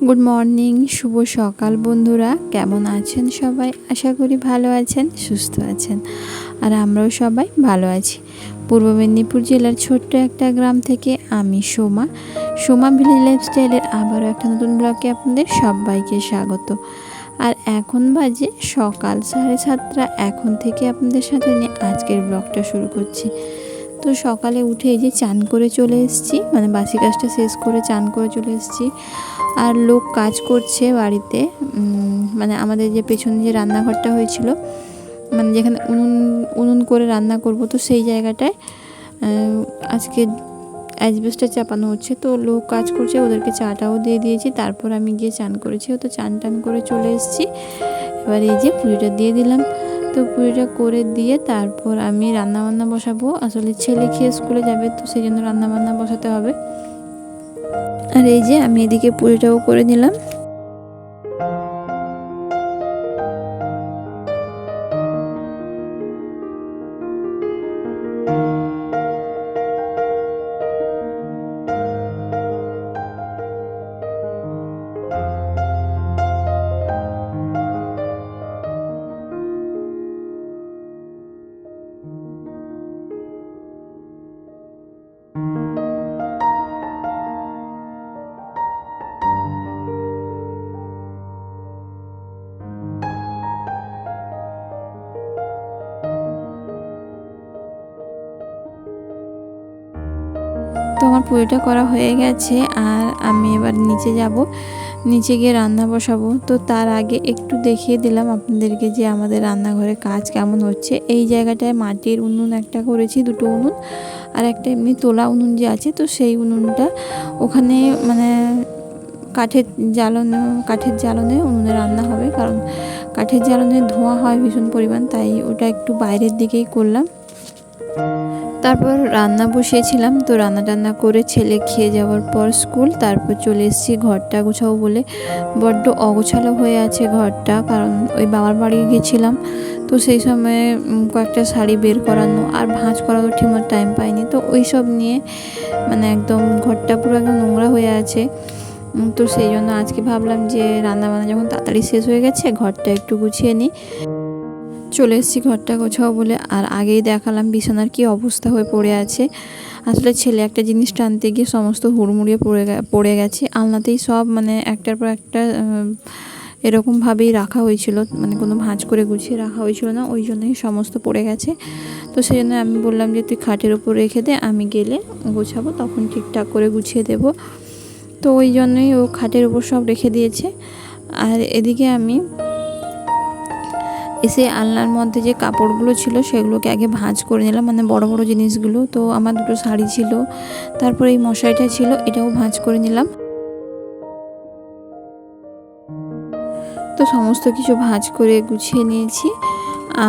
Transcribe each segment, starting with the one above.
Good morning শুভ সকাল বন্ধুরা। কেমন আছেন সবাই? আশা করি ভালো আছেন, সুস্থ আছেন। আর আমরাও সবাই ভালো আছি। পূর্ব মেদিনীপুর জেলার ছোট্ট একটা গ্রাম থেকে আমি সোমা। সোমা ভিলেজ লাইফস্টাইলের আবারও একটা নতুন ব্লগে আপনাদের সবাইকে স্বাগত। আর এখন বাজে সকাল সাড়ে সাতটা। এখন থেকে আপনাদের সাথে নিয়ে আজকের ব্লগটা শুরু করছি। তো সকালে উঠে এই যে চান করে চলে এসেছি মানে বাসি কাজটা শেষ করে চান করে চলে এসেছি। আর লোক কাজ করছে বাড়িতে মানে আমাদের যে পেছনে যে রান্নাঘরটা হয়েছিল মানে যেখানে উনুন উনুন করে রান্না করব, তো সেই জায়গাটায় আজকে অ্যাজবেস্টটা চাপানো হচ্ছে। তো লোক কাজ করছে, ওদেরকে চাটাও দিয়ে দিয়েছি, তারপর আমি গিয়ে চান করেছি। ও তো চান টান করে চলে এসেছি। এবার এই যে পুরিটা দিয়ে দিলাম। তো পুরিটা করে দিয়ে তারপর আমি রান্না বান্না বসাবো। আসলে ছেলে খেয়ে স্কুলে যাবে, তো সেই জন্য রান্না বান্না বসাতে হবে। আর এই যে আমি এদিকে পুরিটাও করে নিলাম। পুরিটা করা হয়ে গেছে আর আমি এবার নিচে যাব। নিচে গিয়ে রান্না বসাবো। তো তার আগে একটু দেখিয়ে দিলাম আপনাদেরকে যে আমাদের রান্নাঘরে কাজ কেমন হচ্ছে। এই জায়গাটায় মাটির উনুন একটা করেছি, দুটো উনুন আর একটা এমনি তোলা উনুন যে আছে, তো সেই উনুনটা ওখানে মানে কাঠের জ্বালনে কাঠের জ্বালনে উনুনে রান্না হবে। কারণ কাঠের জ্বালনে ধোঁয়া হয় ভীষণ পরিমাণ, তাই ওটা একটু বাইরের দিকেই করলাম। তারপর রান্না বসিয়েছিলাম। তো রান্না টান্না করে ছেলে খেয়ে যাওয়ার পর স্কুল, তারপর চলে এসেছি ঘরটা গোছাবো বলে। বড্ড অগোছালো হয়ে আছে ঘরটা, কারণ ওই বাবার বাড়ি গেছিলাম। তো সেই সময় কয়েকটা শাড়ি বের করানো আর ভাঁজ করারও ঠিকমতো টাইম পাইনি। তো ওই সব নিয়ে মানে একদম ঘরটা পুরো একদম নোংরা হয়ে আছে। তো সেই জন্য আজকে ভাবলাম যে রান্না বান্না যখন তাড়াতাড়ি শেষ হয়ে গেছে, ঘরটা একটু গুছিয়ে নিই। চলে এসেছি ঘরটা গোছাও বলে। আর আগেই দেখালাম বিছানার কি অবস্থা হয়ে পড়ে আছে। আসলে ছেলে একটা জিনিস টানতে গিয়ে সমস্ত হুড়মুড়িয়ে পড়ে পড়ে গেছে। আলনাতেই সব মানে একটার পর একটা এরকমভাবেই রাখা হয়েছিল। মানে কোনো ভাঁজ করে গুছিয়ে রাখা হয়েছিল না, ওই জন্যই সমস্ত পড়ে গেছে। তো সেই জন্য আমি বললাম যে, তুই খাটের ওপর রেখে দে, আমি গেলে গোছাবো, তখন ঠিকঠাক করে গুছিয়ে দেব। তো ওই জন্যই ও খাটের ওপর সব রেখে দিয়েছে। আর এদিকে আমি এসে আলনার মধ্যে যে কাপড়গুলো ছিল সেগুলোকে আগে ভাঁজ করে নিলাম মানে বড় বড় জিনিসগুলো। তো আমার দুটো শাড়ি ছিল, তারপরে এই মশারিটা ছিল, এটাও ভাঁজ করে নিলাম। তো সমস্ত কিছু ভাঁজ করে গুছিয়ে নিয়েছি।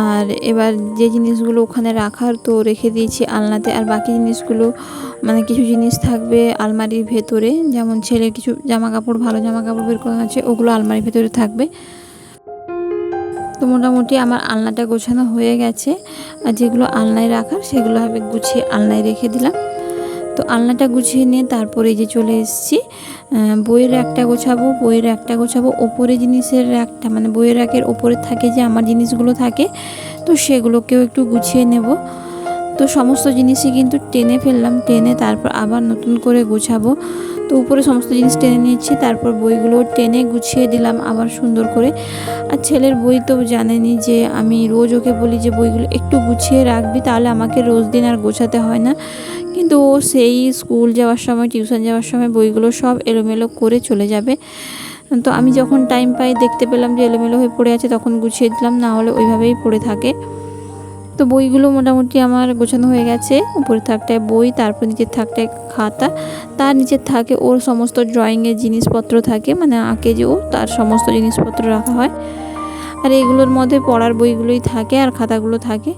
আর এবার যে জিনিসগুলো ওখানে রাখার, তো রেখে দিয়েছি আলনাতে। আর বাকি জিনিসগুলো মানে কিছু জিনিস থাকবে আলমারির ভেতরে, যেমন ছেলের কিছু জামা কাপড় ভালো জামা কাপড় বের করা আছে, ওগুলো আলমারির ভেতরে থাকবে। তো মোটামুটি আমার আলনাটা গোছানো হয়ে গেছে। আর যেগুলো আলনায় রাখার সেগুলো আমি গুছিয়ে আলনায় রেখে দিলাম। তো আলনাটা গুছিয়ে নিয়ে তারপরে যে চলে এসেছি। বইয়ের একটা গোছাবো, বইয়ের একটা গোছাবো। ওপরে জিনিসের একটা মানে বইয়ের রাকের ওপরে থাকে যে আমার জিনিসগুলো থাকে, তো সেগুলোকেও একটু গুছিয়ে নেব। তো সমস্ত জিনিসই কিন্তু টেনে ফেললাম, টেনে তারপর আবার নতুন করে গোছাবো। তো উপরে সমস্ত জিনিস টেনে নিয়েছি, তারপর বইগুলো টেনে গুছিয়ে দিলাম আবার সুন্দর করে। আর ছেলের বই তো জানেনি যে আমি রোজ ওকে বলি যে বইগুলো একটু গুছিয়ে রাখবি, তাহলে আমাকে রোজ দিন আর গোছাতে হয় না। কিন্তু ও সেই স্কুল যাওয়ার সময়, টিউশন যাওয়ার সময় বইগুলো সব এলোমেলো করে চলে যাবে। তো আমি যখন টাইম পাই, দেখতে পেলাম যে এলোমেলো হয়ে পড়ে আছে, তখন গুছিয়ে দিলাম, না হলে ওইভাবেই পড়ে থাকে। তো বইগুলো মোটামুটি আমার গোছানো হয়ে গেছে। উপরে থাকটায় বই, তারপর নিচের থাকটায় খাতা। তার নিচে থাকে ওর সমস্ত ড্রয়িংয়ের জিনিসপত্র থাকে মানে আঁকে যে ও, তার সমস্ত জিনিসপত্র রাখা হয়। আর এগুলোর মধ্যে পড়ার বইগুলোই থাকে আর খাতাগুলো থাকে।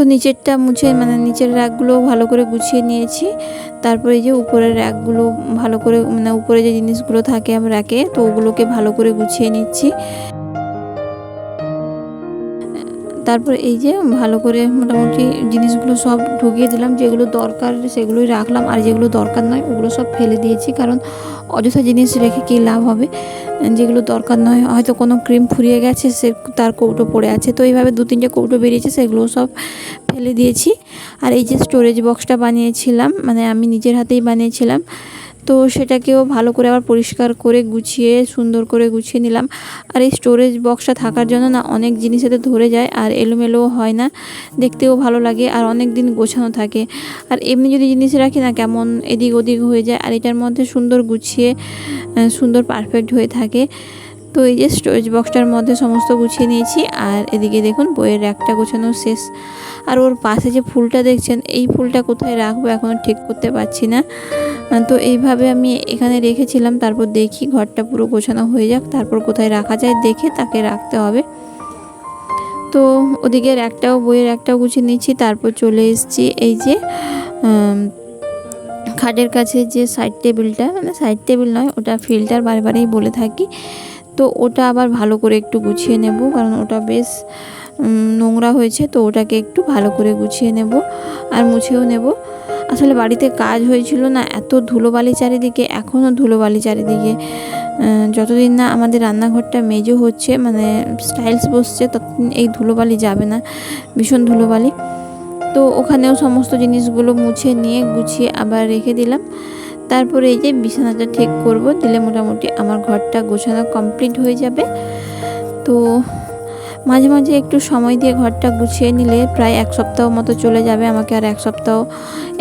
তো নিচেরটা মুছে মানে নিচের র্যাকগুলো ভালো করে গুছিয়ে নিয়েছি। তারপরে যে উপরের র্যাকগুলো ভালো করে মানে উপরে যে জিনিসগুলো থাকে আমার র্যাকে তো ওগুলোকে ভালো করে গুছিয়ে নিচ্ছি। তারপর এই যে ভালো করে মোটামুটি জিনিসগুলো সব ঢুকিয়ে দিলাম, যেগুলো দরকার সেগুলোই রাখলাম। আর যেগুলো দরকার নয়, ওগুলো সব ফেলে দিয়েছি, কারণ অযথা জিনিস রেখে কী লাভ হবে? যেগুলো দরকার নয়, হয়তো কোনো ক্রিম ফুরিয়ে গেছে, সে তার কৌটো পড়ে আছে। তো এইভাবে দু তিনটে কৌটো বেরিয়েছে সেগুলো সব ফেলে দিয়েছি। আর এই যে স্টোরেজ বক্সটা বানিয়েছিলাম মানে আমি নিজের হাতেই বানিয়েছিলাম তো সেটাকেও ভালো করে আবার পরিষ্কার করে গুছিয়ে, সুন্দর করে গুছিয়ে নিলাম। আর এই স্টোরেজ বক্সটা থাকার জন্য না অনেক জিনিস এতে ধরে যায়, আর এলোমেলোও হয় না। দেখতেও ভালো লাগে, আর অনেক দিন গোছানো থাকে। আর এমনি যদি জিনিস রাখি না, কেমন এদিক ওদিক হয়ে যায়, আর এটার মধ্যে সুন্দর গুছিয়ে সুন্দর পারফেক্ট হয়ে থাকে। তো এই যে স্টোরেজ বক্সটার মধ্যে সমস্ত গুছিয়ে নিয়েছি, আর এদিকে দেখুন বইয়ের একটা গোছানো শেষ। আর ওর পাশে যে ফুলটা দেখছেন, এই ফুলটা কোথায় রাখব এখনও ঠিক করতে পারছি না। তো এইভাবে আমি এখানে রেখেছিলাম, তারপর দেখি ঘরটা পুরো গোছানো হয়ে যাক, তারপর কোথায় রাখা যায়, দেখে তাকে রাখতে হবে। তো ওদিকের একটাও বইয়ের একটাও গুছিয়ে নিচ্ছি তারপর চলে এসেছি এই যে খাটের কাছে যে সাইড টেবিলটা মানে সাইড টেবিল নয়, ওটা ফিল্টার বারে বারেই বলে থাকি। তো ওটা আবার ভালো করে একটু গুছিয়ে নেব, কারণ ওটা বেশ নোংরা হয়েছে, তো ওটাকে একটু ভালো করে গুছিয়ে নেব আর মুছেও নেব। আসলে বাড়িতে কাজ হয়েছিল না, এত ধুলোবালি চারিদিকে এখনও ধুলোবালি চারিদিকে। যতদিন না আমাদের রান্নাঘরটা মেজো হচ্ছে মানে স্টাইলস বসছে, ততদিন এই ধুলোবালি যাবে না, ভীষণ ধুলোবালি। তো ওখানেও সমস্ত জিনিসগুলো মুছে নিয়ে গুছিয়ে আবার রেখে দিলাম। তারপরে এই যে বিছানাটা ঠিক করব, দিলে মোটামুটি আমার ঘরটা গোছানো কমপ্লিট হয়ে যাবে। তো মাঝে মাঝে একটু সময় দিয়ে ঘরটা গুছিয়ে নিলে প্রায় এক সপ্তাহ মতো চলে যাবে আমাকে, আর এক সপ্তাহ,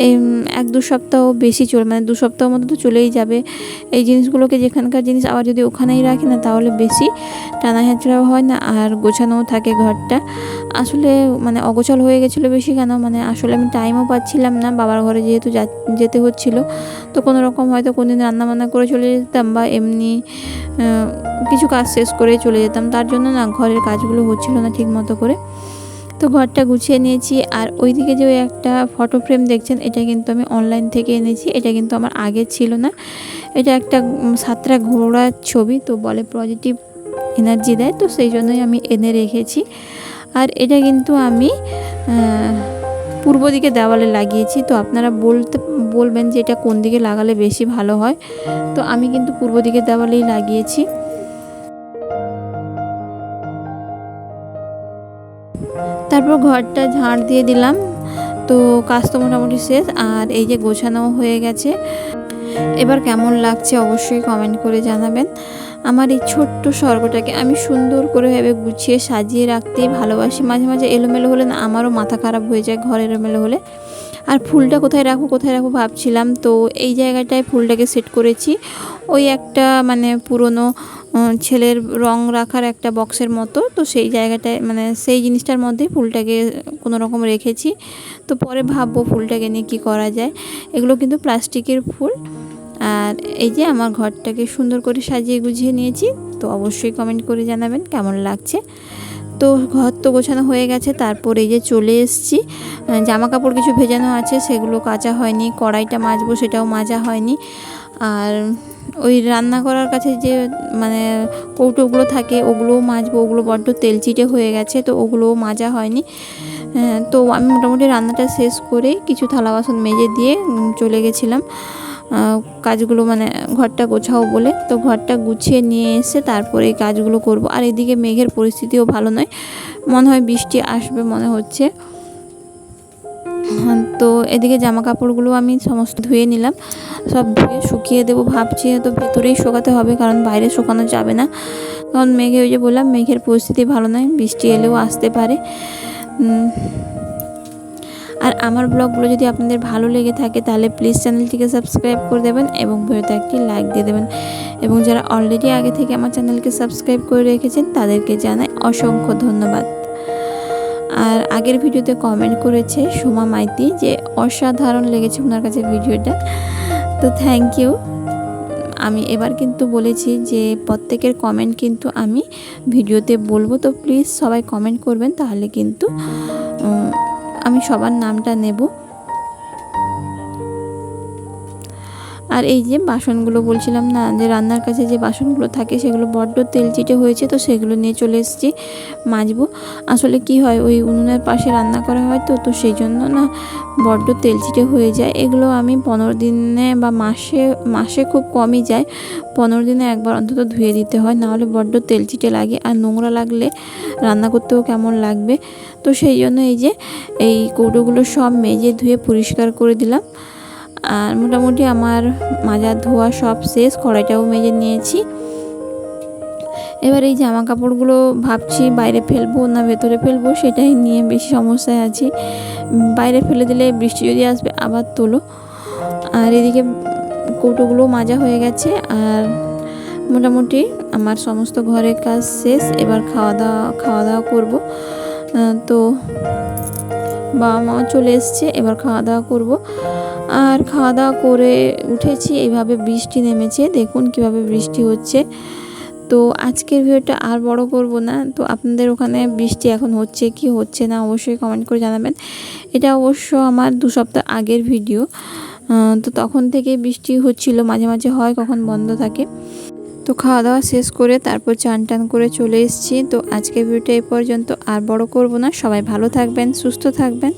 এই এক দু সপ্তাহ বেশি চলে মানে দু সপ্তাহ মতো তো চলেই যাবে। এই জিনিসগুলোকে, যেখানকার জিনিস আবার যদি ওখানেই রাখি না, তাহলে বেশি টানা হেঁচড়াও হয় না, আর গোছানোও থাকে ঘরটা। আসলে মানে অগোছাল হয়ে গেছিল বেশি কেন? মানে আসলে আমি টাইমও পাচ্ছিলাম না, বাবার ঘরে যেহেতু যেতে হচ্ছিল, তো কোনো রকম হয়তো কোনদিন রান্নাবান্না করে চলে যেতাম, বা এমনি কিছু কাজ শেষ করে চলে যেতাম। তার জন্য না, ঘরের কাজগুলো হচ্ছিল না ঠিক মতো করে। তো ঘরটা গুছিয়ে নিয়েছি আর ওইদিকে যে ওই একটা ফটো ফ্রেম দেখছেন, এটা কিন্তু আমি অনলাইন থেকে এনেছি। এটা কিন্তু আমার আগে ছিল না। এটা একটা সাতটা ঘোড়ার ছবি, তো বলে পজিটিভ এনার্জি দেয়, তো সেই জন্যই আমি এনে রেখেছি। আর এটা কিন্তু আমি পূর্ব দিকে দেওয়ালে লাগিয়েছি। তো আপনারা বলতে, বলবেন যে এটা কোন দিকে লাগালে বেশি ভালো হয়? তো আমি কিন্তু পূর্ব দিকে দেওয়ালেই লাগিয়েছি। তারপর ঘরটা ঝাড় দিয়ে দিলাম। তো কাজ তো মোটামুটি শেষ, আর এই যে গোছানো হয়ে গেছে। এবার কেমন লাগছে অবশ্যই কমেন্ট করে জানাবেন। আমার এই ছোট্ট স্বর্গটাকে আমি সুন্দর করে ভেবে গুছিয়ে সাজিয়ে রাখতে ভালোবাসি। মাঝে মাঝে এলোমেলো হলে না আমারও মাথা খারাপ হয়ে যায় ঘর এলোমেলো হলে। আর ফুলটা কোথায় রাখব কোথায় রাখব ভাবছিলাম। তো এই জায়গাটায় ফুলটাকে সেট করেছি। ওই একটা মানে পুরনো ছেলের রং রাখার একটা বক্সের মতো, তো সেই জায়গাটায় মানে সেই জিনিসটার মধ্যে ফুলটাকে কোনো রকম রেখেছি। তো পরে ভাববো ফুলটাকে নিয়ে কী করা যায়। এগুলো কিন্তু প্লাস্টিকের ফুল। আর এই যে আমার ঘরটাকে সুন্দর করে সাজিয়ে গুছিয়ে নিয়েছি, তো অবশ্যই কমেন্ট করে জানাবেন কেমন লাগছে। তো ঘর তো গোছানো হয়ে গেছে, তারপর এই যে চলে এসছি। জামা কাপড় কিছু ভেজানো আছে, সেগুলো কাচা হয়নি, কড়াইটা মাজবো সেটাও মাজা হয়নি। আর ওই রান্না করার কাছে যে মানে কৌটোগুলো থাকে, ওগুলোও মাজবো, ওগুলো বড্ড তেলচিটে হয়ে গেছে, তো ওগুলোও মাজা হয়নি। তো আমি মোটামুটি রান্নাটা শেষ করে কিছু থালা বাসন মেজে দিয়ে চলে গেছিলাম। কাজগুলো মানে ঘরটা গোছাও বলে, তো ঘরটা গুছিয়ে নিয়ে এসে তারপরে এই কাজগুলো করব। আর এদিকে মেঘের পরিস্থিতিও ভালো নয়। মনে হয় বৃষ্টি আসবে মনে হচ্ছে। তো এদিকে জামা কাপড়গুলো আমি সমস্ত ধুয়ে নিলাম। সব ধুয়ে শুকিয়ে দেবো ভাবছি তো ভেতরেই শুকাতে হবে কারণ বাইরে শুকানো যাবে না। কারণ মেঘে ওই যে বললাম, মেঘের পরিস্থিতি ভালো নয়, বৃষ্টি এলেও আসতে পারে। আর আমার ব্লগগুলো যদি আপনাদের ভালো লেগে থাকে, তাহলে প্লিজ চ্যানেলটিকে সাবস্ক্রাইব করে দেবেন এবং ভিডিওতে একটি লাইক দিয়ে দেবেন। এবং যারা অলরেডি আগে থেকে আমার চ্যানেলকে সাবস্ক্রাইব করে রেখেছেন, তাদেরকে জানাই অসংখ্য ধন্যবাদ। আগের ভিডিওতে কমেন্ট করেছে সোমা মাইতি যে অসাধারণ লেগেছে ওনার কাছে ভিডিওটা। তো থ্যাংক ইউ আমি এবার কিন্তু বলেছি যে প্রত্যেকের কমেন্ট কিন্তু আমি ভিডিওতে বলব। তো প্লিজ সবাই কমেন্ট করবেন, তাহলে কিন্তু আমি সবার নামটা নেব। আর এই যে বাসনগুলো বলছিলাম না, যে রান্নার কাছে যে বাসনগুলো থাকে সেগুলো বড্ড তেল চিটে হয়েছে, তো সেগুলো নিয়ে চলে এসেছি মাজবো। আসলে কি হয়, ওই উনুনের পাশে রান্না করা হয় তো তো সেই জন্য না বড্ড তেল চিটে হয়ে যায়। এগুলো আমি পনেরো দিনে বা মাসে মাসে খুব কমই যায়। পনেরো দিনে একবার অন্তত ধুয়ে দিতে হয়, নাহলে বড্ড তেল চিটে লাগে আর নোংরা লাগলে রান্না করতেও কেমন লাগবে। তো সেই জন্য এই যে, এই কৌটোগুলো সব মেজে ধুয়ে পরিষ্কার করে দিলাম। আর মোটামুটি আমার মাজা ধোয়া সব শেষ, কড়াইটাও মেজে নিয়েছি। এবার এই জামা কাপড়গুলো ভাবছি বাইরে ফেলব না ভেতরে ফেলব, সেটাই নিয়ে বেশি সমস্যায় আছি। বাইরে ফেলে দিলে বৃষ্টি যদি আসবে, আবার তোলো। আর এদিকে কৌটোগুলো মাজা হয়ে গেছে, আর মোটামুটি আমার সমস্ত ঘরের কাজ শেষ, এবার খাওয়া দাওয়া খাওয়া দাওয়া করব। তো বাবা মাও চলে এসছে, এবার খাওয়া দাওয়া করব। আর খাওয়া দাওয়া করে উঠেছি। এইভাবে বৃষ্টি নেমেছে। দেখুন কীভাবে বৃষ্টি হচ্ছে। তো আজকের ভিডিওটা আর বড় করব না। তো আপনাদের ওখানে বৃষ্টি এখন হচ্ছে কি হচ্ছে না অবশ্যই কমেন্ট করে জানাবেন। এটা অবশ্য আমার দু সপ্তাহ আগের ভিডিও। তো তখন থেকে বৃষ্টি হচ্ছিল। মাঝে মাঝে হয়, কখন বন্ধ থাকে। তো খাওয়া দাওয়া শেষ করে তারপর চান টান করে চলে এসেছি। তো আজকের ভিডিওটা এই পর্যন্ত। আর বড় করব না। সবাই ভালো থাকবেন, সুস্থ থাকবেন।